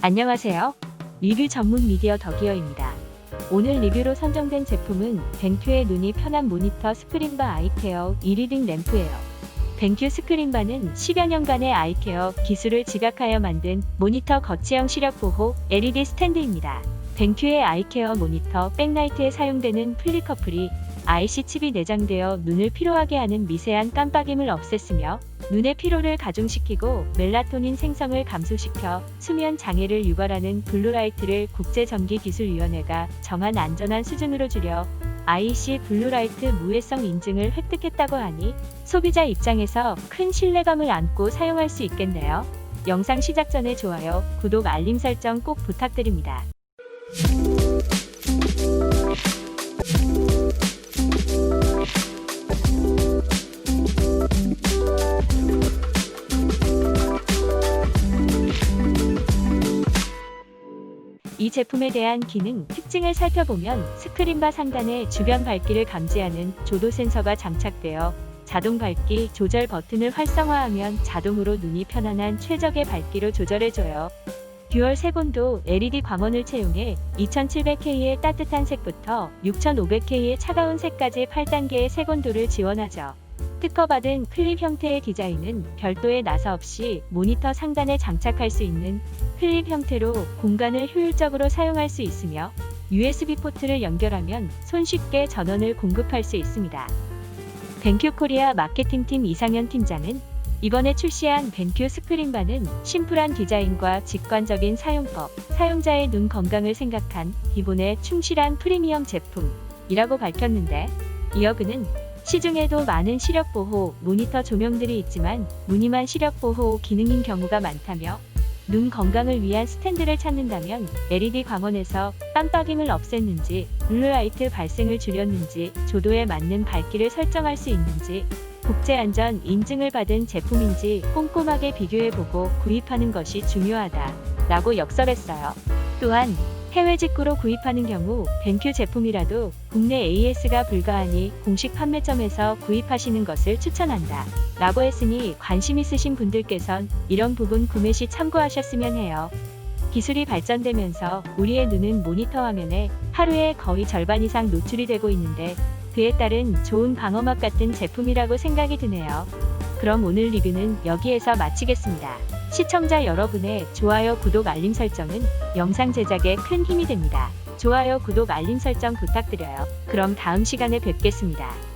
안녕하세요. 리뷰 전문 미디어 덕이어입니다. 오늘 리뷰로 선정된 제품은 벤큐의 눈이 편한 모니터 스크린바 아이케어 1위등 램프예요. 벤큐 스크린바는 10여 년간의 아이케어 기술을 지각하여 만든 모니터 거치형 시력 보호 LED 스탠드입니다. 벤큐의 아이케어 모니터 백라이트에 사용되는 플리커플이 IC 칩이 내장되어 눈을 피로하게 하는 미세한 깜빡임을 없앴으며 눈의 피로를 가중시키고 멜라토닌 생성을 감소시켜 수면 장애를 유발하는 블루라이트를 국제전기기술위원회가 정한 안전한 수준으로 줄여 IC 블루라이트 무해성 인증을 획득했다고 하니 소비자 입장에서 큰 신뢰감을 안고 사용할 수 있겠네요. 영상 시작 전에 좋아요, 구독, 알림 설정 꼭 부탁드립니다. 이 제품에 대한 기능, 특징을 살펴보면 스크린바 상단에 주변 밝기를 감지하는 조도 센서가 장착되어 자동 밝기 조절 버튼을 활성화하면 자동으로 눈이 편안한 최적의 밝기로 조절해줘요. 듀얼 색온도 LED 광원을 채용해 2700K의 따뜻한 색부터 6500K의 차가운 색까지 8단계의 색온도를 지원하죠. 특허받은 클립 형태의 디자인은 별도의 나사 없이 모니터 상단에 장착할 수 있는 클립 형태로 공간을 효율적으로 사용할 수 있으며 USB 포트를 연결하면 손쉽게 전원을 공급할 수 있습니다. 벤큐 코리아 마케팅팀 이상현 팀장은 이번에 출시한 벤큐 스크린바는 심플한 디자인과 직관적인 사용법, 사용자의 눈 건강을 생각한 기본에 충실한 프리미엄 제품이라고 밝혔는데 이어 그는 시중에도 많은 시력 보호 모니터 조명들이 있지만 무늬만 시력 보호 기능인 경우가 많다며 눈 건강을 위한 스탠드를 찾는다면 LED 광원에서 깜빡임을 없앴는지 블루라이트 발생을 줄였는지 조도에 맞는 밝기를 설정할 수 있는지 국제안전 인증을 받은 제품인지 꼼꼼하게 비교해보고 구입하는 것이 중요하다 라고 역설했어요. 또한 해외 직구로 구입하는 경우 벤큐 제품이라도 국내 AS가 불가하니 공식 판매점에서 구입하시는 것을 추천한다. 라고 했으니 관심 있으신 분들께선 이런 부분 구매 시 참고하셨으면 해요. 기술이 발전되면서 우리의 눈은 모니터 화면에 하루에 거의 절반 이상 노출이 되고 있는데 그에 따른 좋은 방어막 같은 제품이라고 생각이 드네요. 그럼 오늘 리뷰는 여기에서 마치겠습니다. 시청자 여러분의 좋아요, 구독, 알림 설정은 영상 제작에 큰 힘이 됩니다. 좋아요, 구독, 알림 설정 부탁드려요. 그럼 다음 시간에 뵙겠습니다.